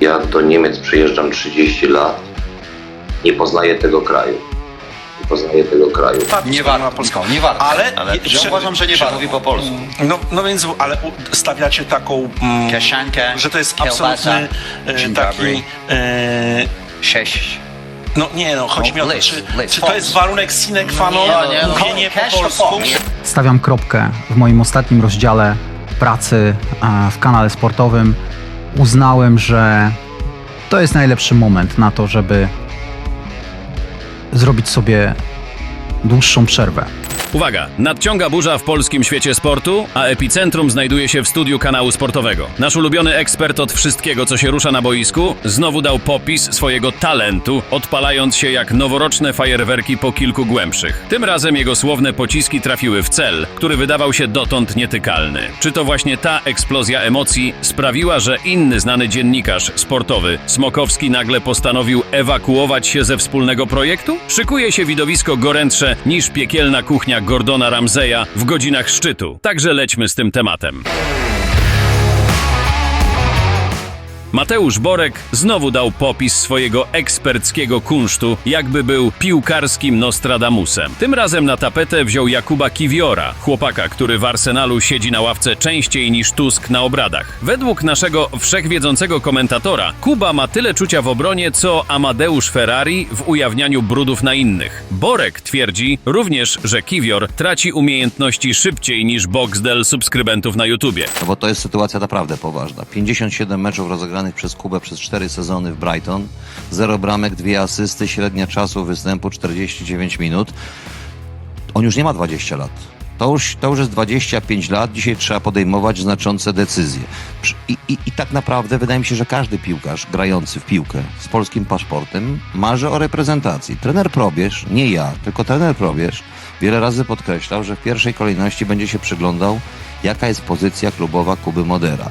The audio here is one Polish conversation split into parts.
Ja do Niemiec przyjeżdżam 30 lat, nie poznaję tego kraju. Nie poznaję tego kraju. Nie na warto, polską. nie warto. Ale, ale ja że- uważam, że nie że warto. mówi po polsku. No, no więc, ale u- stawiacie taką, mm, że to jest kiełbasa, absolutny e, dzień taki, e, Sześć. no nie no, chodzi No, mi o to, list, czy, list, czy to jest warunek sine qua non, Nie, no, nie, no. mówienie Cash po to polsku? Stawiam kropkę w moim ostatnim rozdziale pracy e, w kanale sportowym. Uznałem, że to jest najlepszy moment na to, żeby zrobić sobie dłuższą przerwę. Uwaga! Nadciąga burza w polskim świecie sportu, a epicentrum znajduje się w studiu kanału sportowego. Nasz ulubiony ekspert od wszystkiego, co się rusza na boisku, znowu dał popis swojego talentu, odpalając się jak noworoczne fajerwerki po kilku głębszych. Tym razem jego słowne pociski trafiły w cel, który wydawał się dotąd nietykalny. Czy to właśnie ta eksplozja emocji sprawiła, że inny znany dziennikarz sportowy, Smokowski, nagle postanowił ewakuować się ze wspólnego projektu? Szykuje się widowisko gorętsze niż piekielna kuchnia Gordona Ramseya w godzinach szczytu. Także lećmy z tym tematem. Mateusz Borek znowu dał popis swojego eksperckiego kunsztu, jakby był piłkarskim Nostradamusem. Tym razem na tapetę wziął Jakuba Kiwiora, chłopaka, który w Arsenalu siedzi na ławce częściej niż Tusk na obradach. Według naszego wszechwiedzącego komentatora, Kuba ma tyle czucia w obronie, co Amadeusz Ferrari w ujawnianiu brudów na innych. Borek twierdzi również, że Kiwior traci umiejętności szybciej niż Boxdel subskrybentów na YouTubie. No bo to jest sytuacja naprawdę poważna. 57 meczów rozegranych przez Kubę przez 4 sezony w Brighton, 0 bramek, 2 asysty, średnia czasu występu 49 minut. On już nie ma 20 lat. To już, to już jest 25 lat, dzisiaj trzeba podejmować znaczące decyzje. I, i, I tak naprawdę wydaje mi się, że każdy piłkarz grający w piłkę z polskim paszportem marzy o reprezentacji. Trener Probierz, nie ja, tylko trener Probierz, wiele razy podkreślał, że w pierwszej kolejności będzie się przyglądał, jaka jest pozycja klubowa Kuby Modera.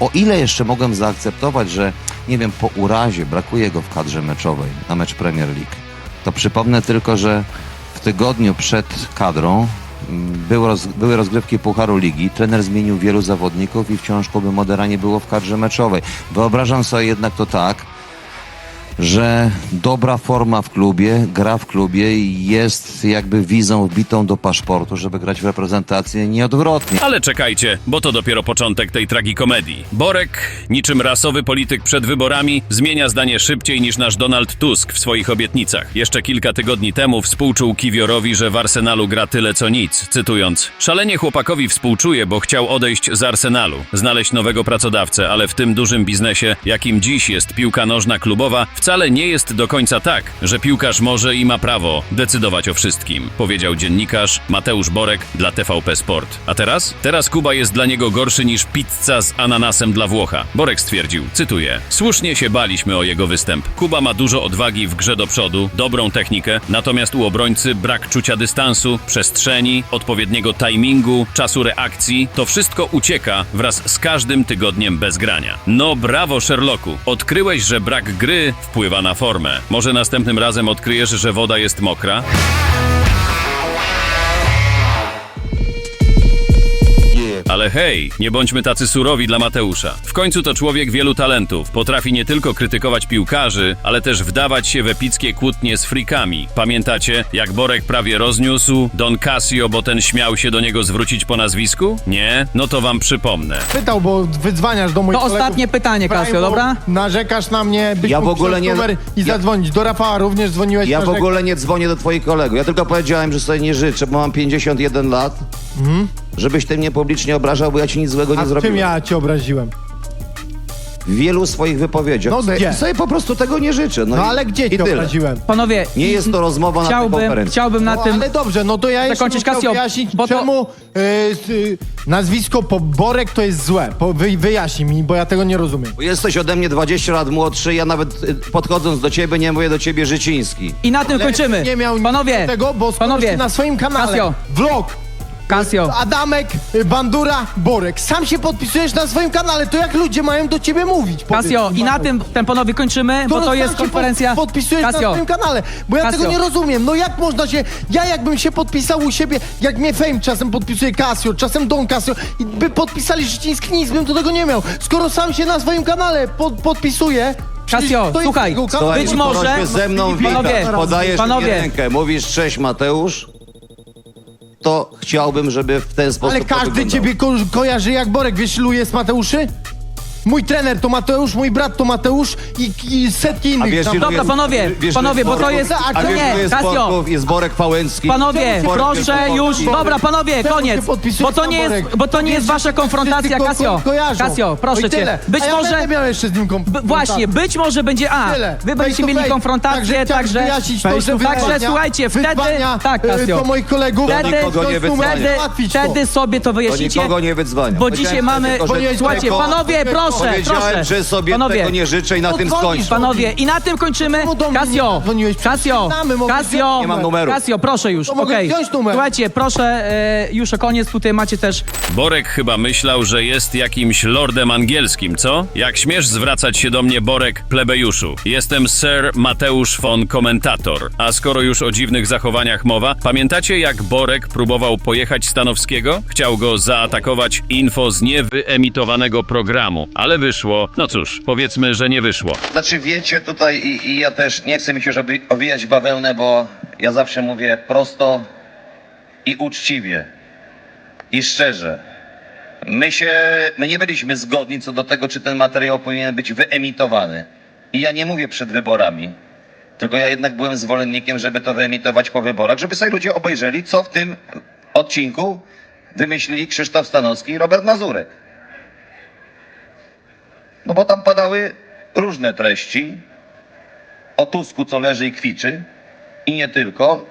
O ile jeszcze mogłem zaakceptować, że nie wiem, po urazie brakuje go w kadrze meczowej na mecz Premier League, to przypomnę tylko, że w tygodniu przed kadrą mm, było roz, były rozgrywki Pucharu Ligi, trener zmienił wielu zawodników i wciąż Kuby Modera nie było w kadrze meczowej. Wyobrażam sobie jednak to tak, że dobra forma w klubie, gra w klubie jest jakby wizą wbitą do paszportu, żeby grać w reprezentacji, nieodwrotnie. Ale czekajcie, bo to dopiero początek tej tragikomedii. Borek, niczym rasowy polityk przed wyborami, zmienia zdanie szybciej niż nasz Donald Tusk w swoich obietnicach. Jeszcze kilka tygodni temu współczuł Kiwiorowi, że w Arsenalu gra tyle co nic, cytując. Szalenie chłopakowi współczuję, bo chciał odejść z Arsenalu, znaleźć nowego pracodawcę, ale w tym dużym biznesie, jakim dziś jest piłka nożna klubowa, wcale nie jest do końca tak, że piłkarz może i ma prawo decydować o wszystkim, powiedział dziennikarz Mateusz Borek dla TVP Sport. A teraz? Teraz Kuba jest dla niego gorszy niż pizza z ananasem dla Włocha. Borek stwierdził, cytuję, słusznie się baliśmy o jego występ. Kuba ma dużo odwagi w grze do przodu, dobrą technikę, natomiast u obrońcy brak czucia dystansu, przestrzeni, odpowiedniego timingu, czasu reakcji. To wszystko ucieka wraz z każdym tygodniem bez grania. No brawo Sherlocku, odkryłeś, że brak gry wpływa na formę. Może następnym razem odkryjesz, że woda jest mokra? Ale hej, nie bądźmy tacy surowi dla Mateusza. W końcu to człowiek wielu talentów. Potrafi nie tylko krytykować piłkarzy, ale też wdawać się w epickie kłótnie z frikami. Pamiętacie, jak Borek prawie rozniósł Don Casio, bo ten śmiał się do niego zwrócić po nazwisku? Nie? No to wam przypomnę. pytał, bo wydzwaniasz do moich No kolegów. ostatnie pytanie, Kasio, Prime, bo dobra? Narzekasz na mnie, byś Ja w mógł ogóle wziąć nie- numer i ja- zadzwonić. Do Rafała również dzwoniłeś. Ja w ogóle nie dzwonię do twoich kolegów. Ja tylko powiedziałem, że sobie nie życzę, bo mam 51 lat. Żebyś ty mnie publicznie obrażał, bo ja ci nic złego nie A zrobiłem. czym ja cię obraziłem? W wielu swoich wypowiedziach. No gdzie? sobie po prostu tego nie życzę. No, No i- ale gdzie i cię tyle. obraziłem? Panowie, Nie jest to rozmowa na tej chciałbym, konferencji. chciałbym na No, tym... ale dobrze, no to ja jeszcze Zakończyć, Casio, wyjaśnić, bo to- czemu y, y, nazwisko Poborek to jest złe. Po, wy, wyjaśnij mi, bo ja tego nie rozumiem. Bo Jesteś ode mnie 20 lat młodszy, ja nawet y, podchodząc do ciebie nie mówię do ciebie Życiński. I na tym Ale kończymy. Nie miał nic Panowie, do tego, bo panowie, na swoim kanale Casio. vlog Kasio. Adamek, y, Bandura, Borek. Sam się podpisujesz na swoim kanale, to jak ludzie mają do ciebie mówić? powiedz Kasio, i na tym temponowi kończymy, bo to sam jest się konferencja. Pod, podpisujesz na Kasio, swoim kanale, bo ja Kasio. tego nie rozumiem. No jak można się, ja jakbym się podpisał u siebie, jak mnie Fame czasem podpisuje Casio, czasem Don Casio i by podpisali Życiński, nic bym do tego nie miał. Skoro sam się na swoim kanale pod, podpisuje... przecież Kasio, to jest słuchaj, jego kanał. Słuchaj, Być może- ze mną Panowie, witasz, podajesz panowie. rękę, mówisz cześć Mateusz, to chciałbym, żeby w ten sposób Ale to każdy wyglądało. ciebie ko kojarzy jak Borek. Wiesz, ilu jest Mateuszy? Mój trener to Mateusz, mój brat to Mateusz i, i setki innych. wiesz, ilu Dobra, jest- panowie, wiesz, panowie, bo to jest? A wiesz, nie, ilu jest Kasio, Borków? Jest Borek Fałęcki. Panowie, Borek proszę już. Borek. Dobra, panowie, Czemu się koniec. podpisujesz Bo to na nie jest, Borek? bo to nie jest wasza konfrontacja, Wszyscy ko- Kasio. ko- kojarzą. Kasio, proszę No cię. tyle. Być A ja może. będę miał jeszcze z nim B- konfrontację. właśnie, być może będzie. A, Tyle. wy będziecie Face to mieli face. konfrontację, Także chciałem także. wyjaśnić to, Face że to- Także wyzwania- słuchajcie, wtedy. wyzwania, Tak, y, Kasio. Do moich kolegów. Wtedy, nikogo nie wyzwania. wtedy, Załatwić to. wtedy sobie to wyjaśnicie. nikogo nie wyzwania. Bo dzisiaj mamy. tylko, że Słuchajcie, tylko- panowie, proszę, Powiedziałem, proszę. że sobie panowie, tego nie życzę i na tym dzwonisz, skończę. Panowie, i na tym kończymy. Czemu do mnie nie Kasio? Przecież Kasio, znamy, mogę Kasio, wziąć Nie mam numeru. Kasio, proszę już, To mogę okej. wziąć numer. Słuchajcie, proszę, e, już o koniec, tutaj macie też Borek chyba myślał, że jest jakimś lordem angielskim, co? Jak śmiesz zwracać się do mnie, Borek, plebejuszu? Jestem Sir Mateusz von Komentator. A skoro już o dziwnych zachowaniach mowa, pamiętacie jak Borek próbował pojechać Stanowskiego? Chciał go zaatakować info z niewyemitowanego programu, ale wyszło, no cóż, powiedzmy, że nie wyszło. Znaczy wiecie tutaj i, i ja też nie chcę mi się, żeby owijać bawełnę, bo ja zawsze mówię prosto i uczciwie i szczerze. My się, my nie byliśmy zgodni co do tego, czy ten materiał powinien być wyemitowany. I ja nie mówię przed wyborami, tylko ja jednak byłem zwolennikiem, żeby to wyemitować po wyborach, żeby sobie ludzie obejrzeli, co w tym odcinku wymyślili Krzysztof Stanowski i Robert Mazurek. No bo tam padały różne treści o Tusku, co leży i kwiczy i nie tylko.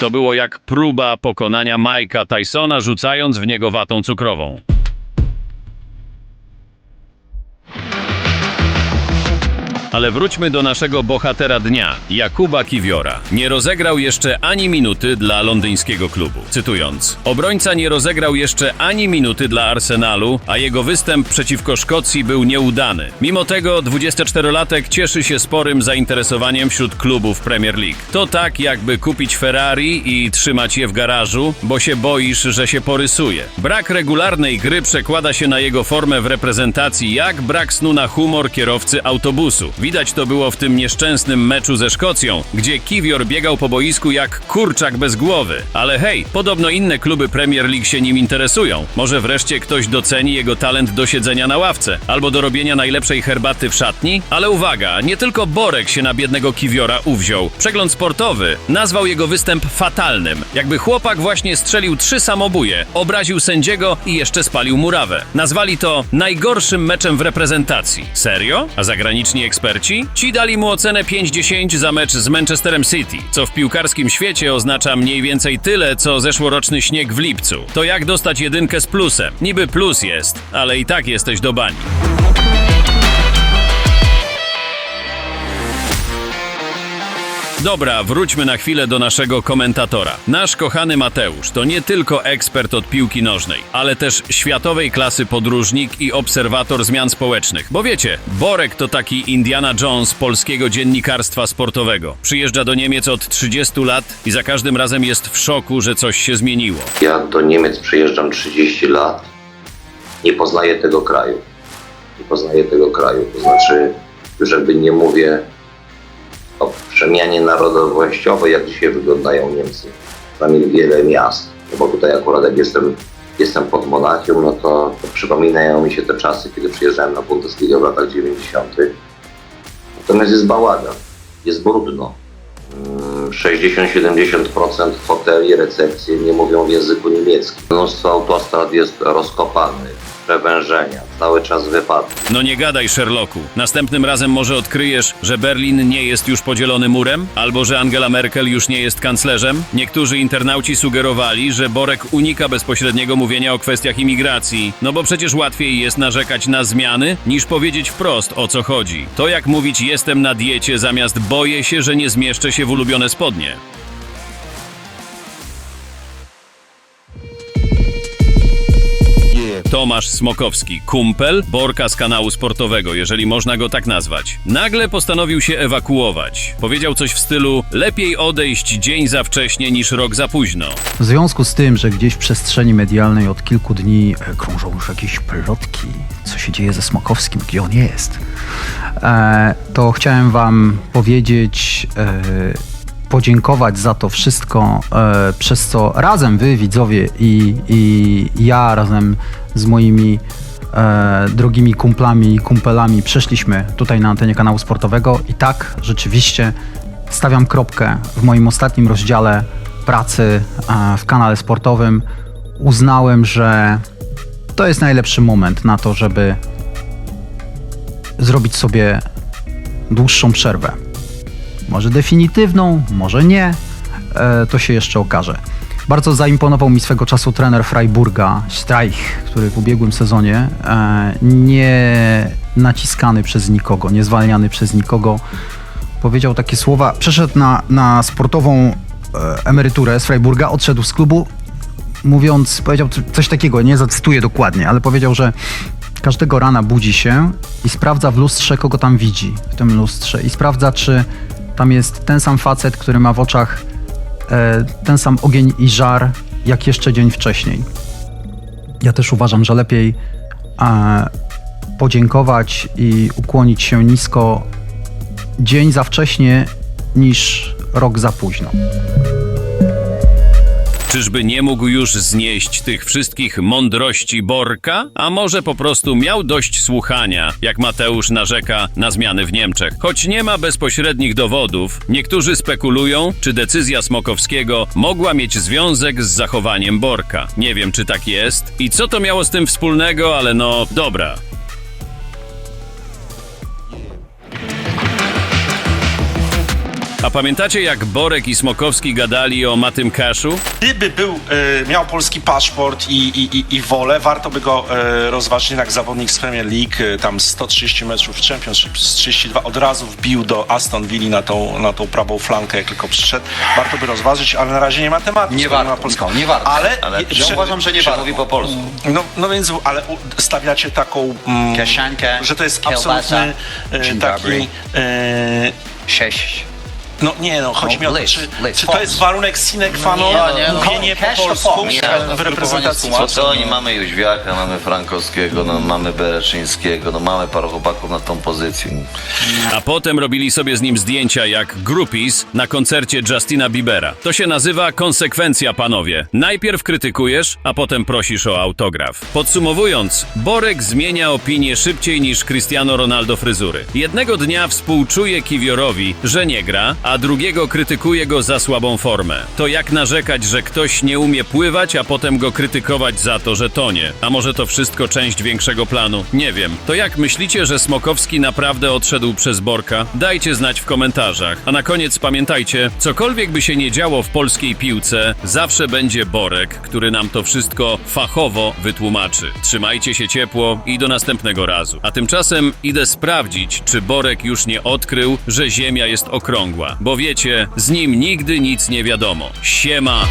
To było jak próba pokonania Mike'a Tysona, rzucając w niego watą cukrową. Ale wróćmy do naszego bohatera dnia, Jakuba Kiwiora. Nie rozegrał jeszcze ani minuty dla londyńskiego klubu. Cytując: Obrońca nie rozegrał jeszcze ani minuty dla Arsenalu, a jego występ przeciwko Szkocji był nieudany. Mimo tego 24-latek cieszy się sporym zainteresowaniem wśród klubów Premier League. To tak, jakby kupić Ferrari i trzymać je w garażu, bo się boisz, że się porysuje. Brak regularnej gry przekłada się na jego formę w reprezentacji, jak brak snu na humor kierowcy autobusu. Widać to było w tym nieszczęsnym meczu ze Szkocją, gdzie Kiwior biegał po boisku jak kurczak bez głowy. Ale hej, podobno inne kluby Premier League się nim interesują. Może wreszcie ktoś doceni jego talent do siedzenia na ławce, albo do robienia najlepszej herbaty w szatni? Ale uwaga, nie tylko Borek się na biednego Kiwiora uwziął. Przegląd sportowy nazwał jego występ fatalnym. Jakby chłopak właśnie strzelił trzy samobuje, obraził sędziego i jeszcze spalił murawę. Nazwali to najgorszym meczem w reprezentacji. Serio? A zagraniczni eksperci? Ci dali mu ocenę 5-10 za mecz z Manchesterem City, co w piłkarskim świecie oznacza mniej więcej tyle, co zeszłoroczny śnieg w lipcu. To jak dostać jedynkę z plusem? Niby plus jest, ale i tak jesteś do bani. Dobra, wróćmy na chwilę do naszego komentatora. Nasz kochany Mateusz to nie tylko ekspert od piłki nożnej, ale też światowej klasy podróżnik i obserwator zmian społecznych. Bo wiecie, Borek to taki Indiana Jones polskiego dziennikarstwa sportowego. Przyjeżdża do Niemiec od 30 lat i za każdym razem jest w szoku, że coś się zmieniło. Ja do Niemiec przyjeżdżam 30 lat, nie poznaję tego kraju. Nie poznaję tego kraju. To znaczy, jakby nie mówię o przemianie narodowościowej, jak dzisiaj wyglądają Niemcy. Przynajmniej wiele miast. No bo tutaj akurat jak jestem, jestem pod Monachium, no to, to przypominają mi się te czasy, kiedy przyjeżdżałem na Bundesligę w latach 90. Natomiast jest bałagan, jest brudno. Mm, 60-70% hoteli, recepcji nie mówią w języku niemieckim. Mnóstwo autostrad jest rozkopanych, przewężenia, cały czas wypadki. No nie gadaj, Sherlocku. Następnym razem może odkryjesz, że Berlin nie jest już podzielony murem? Albo że Angela Merkel już nie jest kanclerzem? Niektórzy internauci sugerowali, że Borek unika bezpośredniego mówienia o kwestiach imigracji. No bo przecież łatwiej jest narzekać na zmiany, niż powiedzieć wprost o co chodzi. To jak mówić jestem na diecie, zamiast boję się, że nie zmieszczę się w ulubione spodnie. Tomasz Smokowski, kumpel Borka z kanału sportowego, jeżeli można go tak nazwać. Nagle postanowił się ewakuować. Powiedział coś w stylu: lepiej odejść dzień za wcześnie niż rok za późno. W związku z tym, że gdzieś w przestrzeni medialnej od kilku dni e, krążą już jakieś plotki, co się dzieje ze Smokowskim, gdzie on jest, e, to chciałem Wam powiedzieć, e, podziękować za to wszystko, e, przez co razem Wy, widzowie, i, i ja razem z moimi e, drogimi kumplami i kumpelami przeszliśmy tutaj na antenie kanału sportowego i tak rzeczywiście stawiam kropkę w moim ostatnim rozdziale pracy e, w kanale sportowym. Uznałem, że to jest najlepszy moment na to, żeby zrobić sobie dłuższą przerwę. Może definitywną, może nie, e, to się jeszcze okaże. Bardzo zaimponował mi swego czasu trener Freiburga, Streich, który w ubiegłym sezonie e, nie naciskany przez nikogo, nie zwalniany przez nikogo, powiedział takie słowa. Przeszedł na, na sportową e, emeryturę z Freiburga, odszedł z klubu, mówiąc, powiedział coś takiego, nie zacytuję dokładnie, ale powiedział, że każdego rana budzi się i sprawdza w lustrze, kogo tam widzi w tym lustrze i sprawdza, czy tam jest ten sam facet, który ma w oczach e, ten sam ogień i żar, jak jeszcze dzień wcześniej. Ja też uważam, że lepiej e, podziękować i ukłonić się nisko dzień za wcześnie niż rok za późno. Czyżby nie mógł już znieść tych wszystkich mądrości Borka? A może po prostu miał dość słuchania, jak Mateusz narzeka na zmiany w Niemczech. Choć nie ma bezpośrednich dowodów, niektórzy spekulują, czy decyzja Smokowskiego mogła mieć związek z zachowaniem Borka. Nie wiem, czy tak jest i co to miało z tym wspólnego, ale no dobra. A pamiętacie, jak Borek i Smokowski gadali o Matym Kaszu? Gdyby był, e, miał polski paszport i, i, i, i wolę, warto by go e, rozważyć jednak zawodnik z Premier League, e, tam 130 meczów w Championship, z 32 od razu wbił do Aston Villa na tą, na tą prawą flankę, jak tylko przyszedł. Warto by rozważyć, ale na razie nie ma tematu. Nie warto, ma polskiego. Michał, nie warto. Ale, Ale ja prze- uważam, że nie prze- warto. Mówi po polsku. No, no więc, ale u- stawiacie taką... Mm, że to jest kiełbasa, absolutny e, dzień taki... E, Sześć. No nie no, chodzi No, mi o to, list, czy, list, czy to jest warunek sine qua non, No nie, no, mówienie cash po to polsku Polsk. w reprezentacji. Co to oni? Mamy Jóźwiaka, mamy Frankowskiego, no, mamy Bereczyńskiego, no mamy paru chłopaków na tą pozycję. A potem robili sobie z nim zdjęcia jak groupies na koncercie Justina Biebera. To się nazywa konsekwencja, panowie. Najpierw krytykujesz, a potem prosisz o autograf. Podsumowując, Borek zmienia opinię szybciej niż Cristiano Ronaldo fryzury. Jednego dnia współczuje Kiwiorowi, że nie gra, a drugiego krytykuje go za słabą formę. To jak narzekać, że ktoś nie umie pływać, a potem go krytykować za to, że tonie. A może to wszystko część większego planu? Nie wiem. To jak myślicie, że Smokowski naprawdę odszedł przez Borka? Dajcie znać w komentarzach. A na koniec pamiętajcie, cokolwiek by się nie działo w polskiej piłce, zawsze będzie Borek, który nam to wszystko fachowo wytłumaczy. Trzymajcie się ciepło i do następnego razu. A tymczasem idę sprawdzić, czy Borek już nie odkrył, że Ziemia jest okrągła. Bo wiecie, z nim nigdy nic nie wiadomo. Siema!